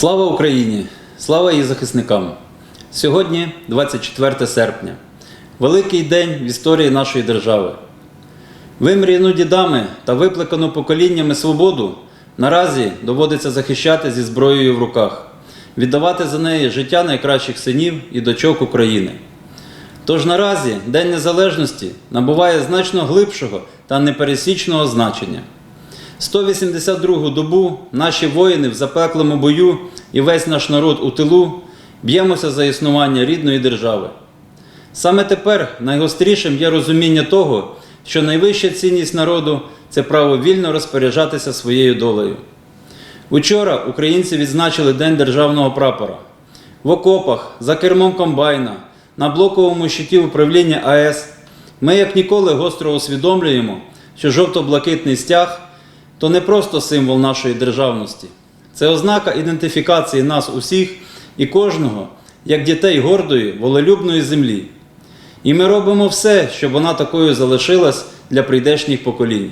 Слава Україні! Слава її захисникам! Сьогодні 24 серпня. Великий день в історії нашої держави. Вимріяну дідами та виплекану поколіннями свободу наразі доводиться захищати зі зброєю в руках, віддавати за неї життя найкращих синів і дочок України. Тож наразі День Незалежності набуває значно глибшого та непересічного значення. 182 добу наші воїни в запеклому бою і весь наш народ у тилу б'ємося за існування рідної держави. Саме тепер найгострішим є розуміння того, що найвища цінність народу це право вільно розпоряджатися своєю долею. Учора українці відзначили День державного прапора. В окопах, за кермом комбайна, на блоковому щиті управління АЕС ми як ніколи гостро усвідомлюємо, що жовто-блакитний стяг то не просто символ нашої державності, це ознака ідентифікації нас усіх і кожного як дітей гордої, волелюбної землі. І ми робимо все, щоб вона такою залишилась для прийдешніх поколінь.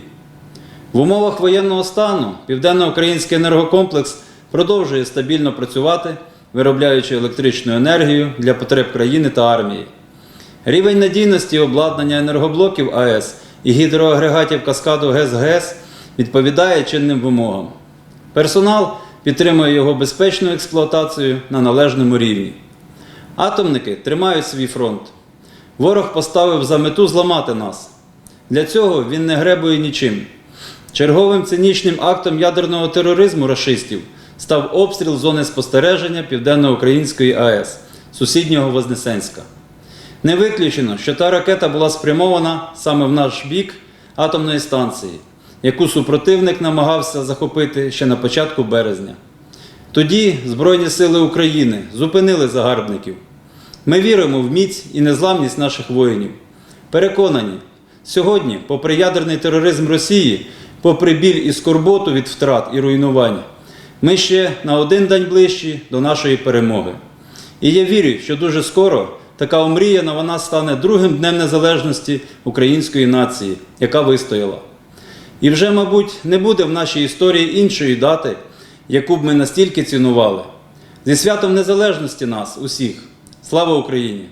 В умовах воєнного стану Південноукраїнський енергокомплекс продовжує стабільно працювати, виробляючи електричну енергію для потреб країни та армії. Рівень надійності обладнання енергоблоків АЕС і гідроагрегатів каскаду ГЕС-ГЕС відповідає чинним вимогам. Персонал підтримує його безпечну експлуатацію на належному рівні. Атомники тримають свій фронт. Ворог поставив за мету зламати нас. Для цього він не гребує нічим. Черговим цинічним актом ядерного тероризму рашистів став обстріл зони спостереження Південно-Української АЕС, сусіднього Вознесенська. Не виключено, що та ракета була спрямована саме в наш бік атомної станції, яку супротивник намагався захопити ще на початку березня. Тоді Збройні сили України зупинили загарбників. Ми віримо в міць і незламність наших воїнів. Переконані, сьогодні, попри ядерний тероризм Росії, попри біль і скорботу від втрат і руйнувань, ми ще на один день ближчі до нашої перемоги. І я вірю, що дуже скоро така омріяна вона стане другим днем незалежності української нації, яка вистояла. І вже, мабуть, не буде в нашій історії іншої дати, яку б ми настільки цінували. Зі святом незалежності нас, усіх. Слава Україні!